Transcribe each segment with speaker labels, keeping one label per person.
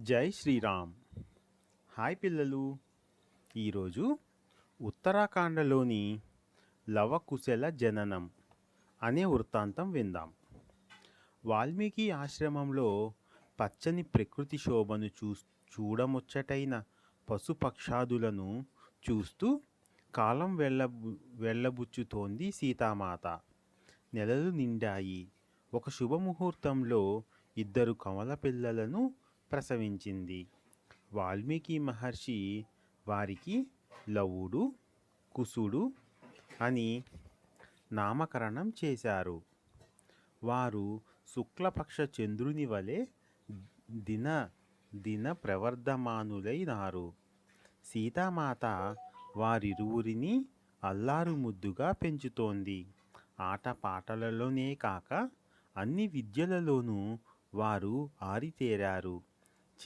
Speaker 1: జై శ్రీరామ్. హాయ్ పిల్లలు. ఈరోజు ఉత్తరాఖండలోని లవకుశల జననం అనే వృత్తాంతం విందాం. వాల్మీకి ఆశ్రమంలో పచ్చని ప్రకృతి శోభను చూ చూడముచ్చటైన పశుపక్షాదులను చూస్తూ కాలం వెళ్ళబు వెళ్ళబుచ్చుతోంది సీతామాత. నెలలు నిండాయి. ఒక శుభముహూర్తంలో ఇద్దరు కమల పిల్లలను ప్రసవించింది. వాల్మీకి మహర్షి వారికి లవుడు కుసుడు అని నామకరణం చేశారు. వారు శుక్లపక్ష చంద్రుని వలె దిన దిన ప్రవర్ధమానులైనారు. సీతామాత వారిరువురిని అల్లారు ముద్దుగా పెంచుతోంది. ఆటపాటలలోనే కాక అన్ని విద్యలలోనూ వారు ఆరితేరారు.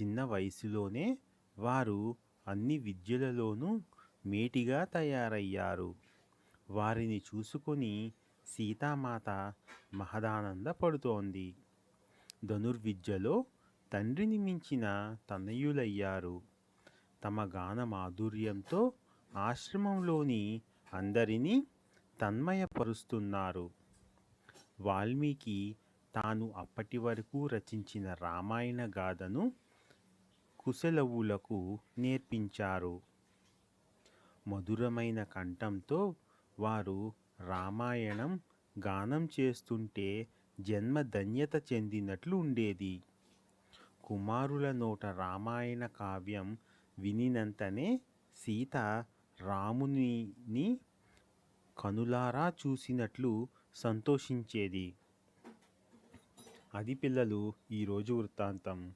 Speaker 1: చిన్న వయసులోనే వారు అన్ని విద్యలలోనూ మేటిగా తయారయ్యారు. వారిని చూసుకొని సీతామాత మహదానందపడుతోంది ధనుర్విద్యలో తండ్రిని మించిన తనయులయ్యారు. తమ గాన మాధుర్యంతో ఆశ్రమంలోని అందరినీ తన్మయపరుస్తున్నారు. వాల్మీకి తాను అప్పటి వరకు రచించిన రామాయణ గాథను కుశలవులకు నేర్పించారు. మధురమైన కంఠంతో వారు రామాయణం గానం చేస్తుంటే జన్మ ధన్యత చెందినట్లు ఉండేది. కుమారుల నోట రామాయణ కావ్యం వినినంతనే సీత రామునిని కనులారా చూసినట్లు సంతోషించేది. అది పిల్లలు ఈరోజు వృత్తాంతం.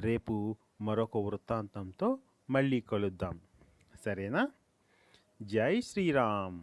Speaker 1: రేపు మరొక వృత్తాంతంతో మళ్ళీ కలుద్దాం. సరేనా? జై శ్రీరామ్.